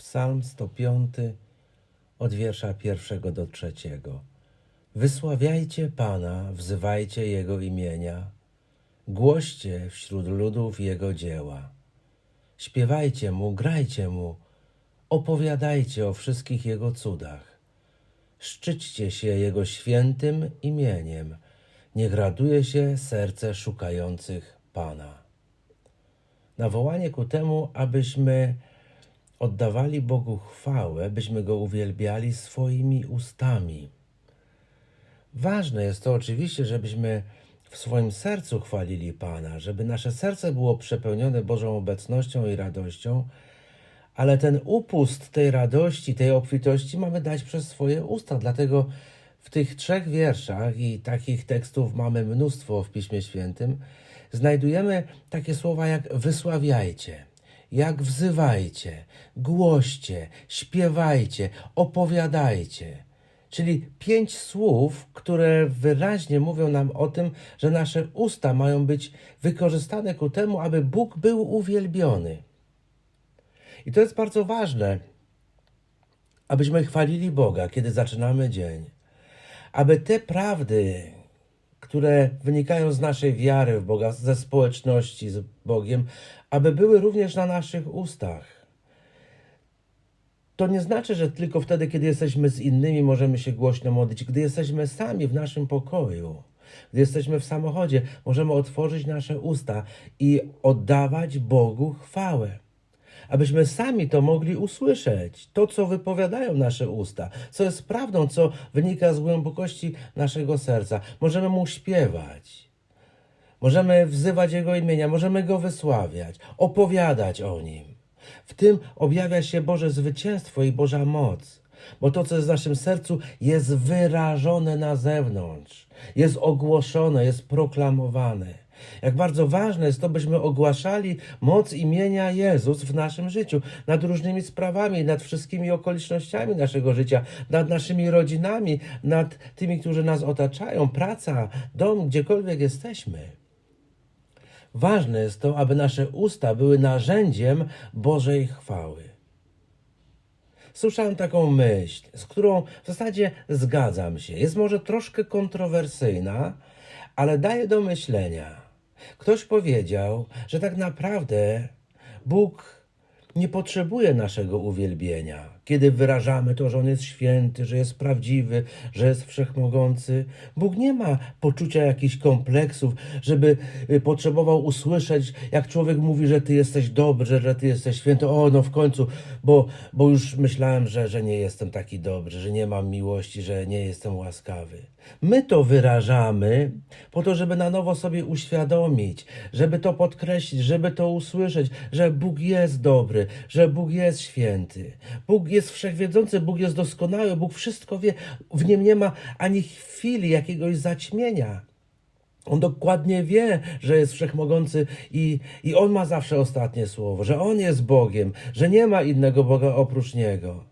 Psalm 105 od wiersza pierwszego do trzeciego. Wysławiajcie Pana, wzywajcie Jego imienia, głoście wśród ludów Jego dzieła. Śpiewajcie Mu, grajcie Mu, opowiadajcie o wszystkich Jego cudach. Szczyćcie się Jego świętym imieniem, niech raduje się serce szukających Pana. Nawołanie ku temu, abyśmy oddawali Bogu chwałę, byśmy Go uwielbiali swoimi ustami. Ważne jest to oczywiście, żebyśmy w swoim sercu chwalili Pana, żeby nasze serce było przepełnione Bożą obecnością i radością, ale ten upust tej radości, tej obfitości mamy dać przez swoje usta. Dlatego w tych trzech wierszach, i takich tekstów mamy mnóstwo w Piśmie Świętym, znajdujemy takie słowa jak wysławiajcie, jak wzywajcie, głoście, śpiewajcie, opowiadajcie. Czyli pięć słów, które wyraźnie mówią nam o tym, że nasze usta mają być wykorzystane ku temu, aby Bóg był uwielbiony. I to jest bardzo ważne, abyśmy chwalili Boga, kiedy zaczynamy dzień. Aby te prawdy, które wynikają z naszej wiary w Boga, ze społeczności z Bogiem, aby były również na naszych ustach. To nie znaczy, że tylko wtedy, kiedy jesteśmy z innymi, możemy się głośno modlić. Gdy jesteśmy sami w naszym pokoju, gdy jesteśmy w samochodzie, możemy otworzyć nasze usta i oddawać Bogu chwałę. Abyśmy sami to mogli usłyszeć, to co wypowiadają nasze usta, co jest prawdą, co wynika z głębokości naszego serca. Możemy mu śpiewać, możemy wzywać jego imienia, możemy go wysławiać, opowiadać o nim. W tym objawia się Boże zwycięstwo i Boża moc, bo to, co jest w naszym sercu, jest wyrażone na zewnątrz, jest ogłoszone, jest proklamowane. Jak bardzo ważne jest to, byśmy ogłaszali moc imienia Jezus w naszym życiu, nad różnymi sprawami, nad wszystkimi okolicznościami naszego życia, nad naszymi rodzinami, nad tymi, którzy nas otaczają, praca, dom, gdziekolwiek jesteśmy. Ważne jest to, aby nasze usta były narzędziem Bożej chwały. Słyszałem taką myśl, z którą w zasadzie zgadzam się. Jest może troszkę kontrowersyjna, ale daje do myślenia. Ktoś powiedział, że tak naprawdę Bóg nie potrzebuje naszego uwielbienia. Kiedy wyrażamy to, że On jest święty, że jest prawdziwy, że jest wszechmogący, Bóg nie ma poczucia jakichś kompleksów, żeby y, potrzebował usłyszeć, jak człowiek mówi, że Ty jesteś dobry, że Ty jesteś święty. O, no w końcu, bo, bo już myślałem, że, że nie jestem taki dobry, że nie mam miłości, że nie jestem łaskawy. My to wyrażamy po to, żeby na nowo sobie uświadomić, żeby to podkreślić, żeby to usłyszeć, że Bóg jest dobry, że Bóg jest święty. Bóg jest wszechwiedzący, Bóg jest doskonały, Bóg wszystko wie. W nim nie ma ani chwili jakiegoś zaćmienia. On dokładnie wie, że jest wszechmogący i, i On ma zawsze ostatnie słowo, że On jest Bogiem, że nie ma innego Boga oprócz Niego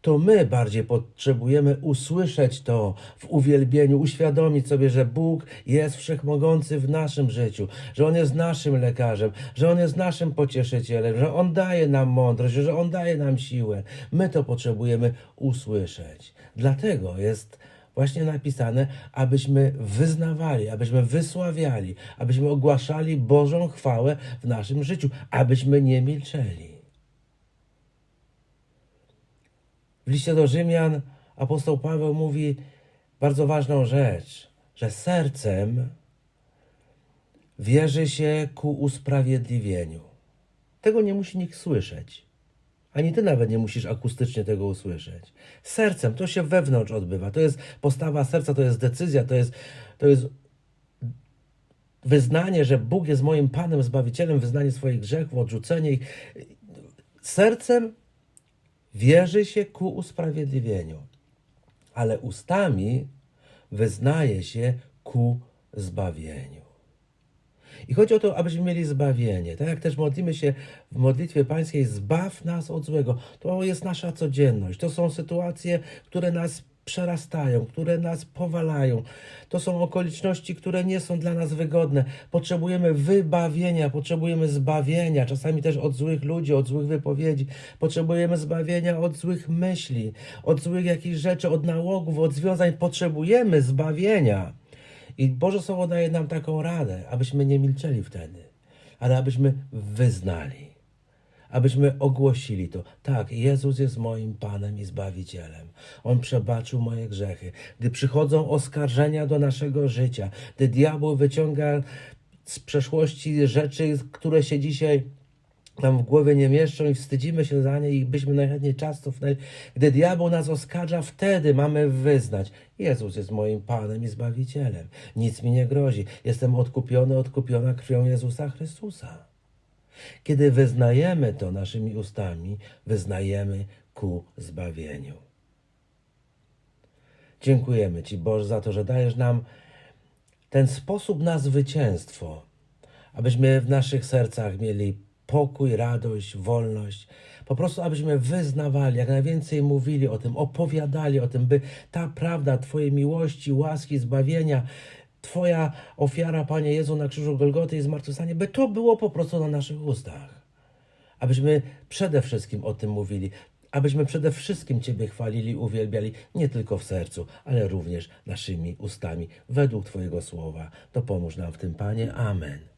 to my bardziej potrzebujemy usłyszeć to w uwielbieniu, uświadomić sobie, że Bóg jest wszechmogący w naszym życiu, że On jest naszym lekarzem, że On jest naszym pocieszycielem, że On daje nam mądrość, że On daje nam siłę. My to potrzebujemy usłyszeć. Dlatego jest właśnie napisane, abyśmy wyznawali, abyśmy wysławiali, abyśmy ogłaszali Bożą chwałę w naszym życiu, abyśmy nie milczeli. W liście do Rzymian apostoł Paweł mówi bardzo ważną rzecz, że sercem wierzy się ku usprawiedliwieniu. Tego nie musi nikt słyszeć. Ani ty nawet nie musisz akustycznie tego usłyszeć. Sercem to się wewnątrz odbywa. To jest postawa serca, to jest decyzja, to jest, to jest wyznanie, że Bóg jest moim Panem, Zbawicielem, wyznanie swoich grzechów, odrzucenie ich. Sercem wierzy się ku usprawiedliwieniu, ale ustami wyznaje się ku zbawieniu. I chodzi o to, abyśmy mieli zbawienie. Tak jak też modlimy się w modlitwie pańskiej, zbaw nas od złego. To jest nasza codzienność. To są sytuacje, które nas przerastają, które nas powalają. To są okoliczności, które nie są dla nas wygodne. Potrzebujemy wybawienia, potrzebujemy zbawienia, czasami też od złych ludzi, od złych wypowiedzi. Potrzebujemy zbawienia od złych myśli, od złych jakichś rzeczy, od nałogów, od związań. Potrzebujemy zbawienia. I Boże Słowo daje nam taką radę, abyśmy nie milczeli wtedy, ale abyśmy wyznali abyśmy ogłosili to. Tak, Jezus jest moim Panem i Zbawicielem. On przebaczył moje grzechy. Gdy przychodzą oskarżenia do naszego życia, gdy diabeł wyciąga z przeszłości rzeczy, które się dzisiaj nam w głowie nie mieszczą i wstydzimy się za nie i byśmy najchętniej czas. Gdy diabeł nas oskarża, wtedy mamy wyznać. Jezus jest moim Panem i Zbawicielem. Nic mi nie grozi. Jestem odkupiony, odkupiona krwią Jezusa Chrystusa. Kiedy wyznajemy to naszymi ustami, wyznajemy ku zbawieniu. Dziękujemy Ci, Boże, za to, że dajesz nam ten sposób na zwycięstwo, abyśmy w naszych sercach mieli pokój, radość, wolność. Po prostu, abyśmy wyznawali, jak najwięcej mówili o tym, opowiadali o tym, by ta prawda Twojej miłości, łaski, zbawienia, Twoja ofiara, Panie Jezu, na krzyżu Golgoty i zmartwychwstanie, by to było po prostu na naszych ustach. Abyśmy przede wszystkim o tym mówili, abyśmy przede wszystkim Ciebie chwalili, uwielbiali, nie tylko w sercu, ale również naszymi ustami, według Twojego słowa. To pomóż nam w tym, Panie. Amen.